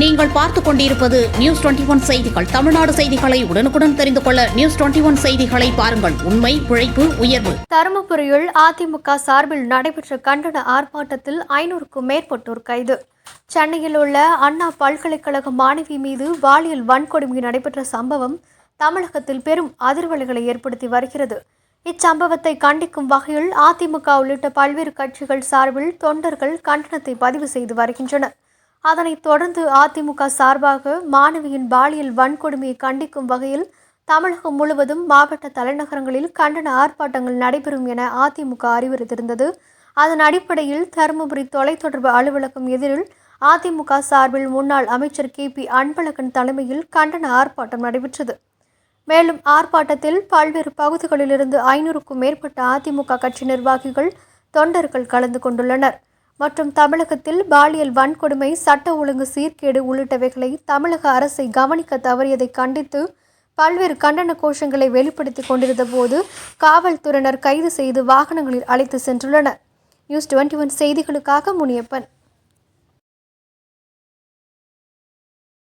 நீங்கள் பார்த்துக் கொண்டிருப்பது நியூஸ் டுவெண்டி ஒன் செய்திகள். தமிழ்நாடு செய்திகளை உடனுக்குடன் தெரிந்து கொள்ள நியூஸ் டுவெண்டி ஒன் செய்திகளை பாருங்கள். உண்மை உழைப்பு உயர்வு. தருமபுரியில் அதிமுக சார்பில் நடைபெற்ற கண்டன ஆர்ப்பாட்டத்தில் ஐநூறுக்கும் மேற்பட்டோர் கைது. சென்னையில் உள்ள அண்ணா பல்கலைக்கழக மாணவி மீது பாலியல் வன்கொடுமை நடைபெற்ற சம்பவம் தமிழகத்தில் பெரும் அதிர்வலைகளை ஏற்படுத்தி வருகிறது. இச்சம்பவத்தை கண்டிக்கும் வகையில் அதிமுக உள்ளிட்ட பல்வேறு கட்சிகள் சார்பில் தொண்டர்கள் கண்டனத்தை பதிவு செய்து வருகின்றனர். அதனைத் தொடர்ந்து அதிமுக சார்பாக மாணவியின் பாலியல் வன்கொடுமையை கண்டிக்கும் வகையில் தமிழகம் முழுவதும் மாவட்ட தலைநகரங்களில் கண்டன ஆர்ப்பாட்டங்கள் நடைபெறும் என அதிமுக அறிவுறுத்திருந்தது அதன் அடிப்படையில் தருமபுரி தொலைத்தொடர்பு அலுவலகம் எதிரில் அதிமுக சார்பில் முன்னாள் அமைச்சர் கே பி அன்பழகன் தலைமையில் கண்டன ஆர்ப்பாட்டம் நடைபெற்றது. மேலும் ஆர்ப்பாட்டத்தில் பல்வேறு பகுதிகளிலிருந்து ஐநூறுக்கும் மேற்பட்ட அதிமுக கட்சி நிர்வாகிகள் தொண்டர்கள் கலந்து கொண்டுள்ளனர். மற்றும் தமிழகத்தில் பாலியல் வன்கொடுமை சட்ட ஒழுங்கு சீர்கேடு உள்ளிட்டவைகளை தமிழக அரசை கவனிக்க தவறியதை கண்டித்து பல்வேறு கண்டன கோஷங்களை வெளிப்படுத்திக் கொண்டிருந்த போது காவல்துறையினர் கைது செய்து வாகனங்களில் அழைத்து சென்றுள்ளனர். நியூஸ் டுவெண்ட்டி ஒன் செய்திகளுக்காக முனியப்பன்.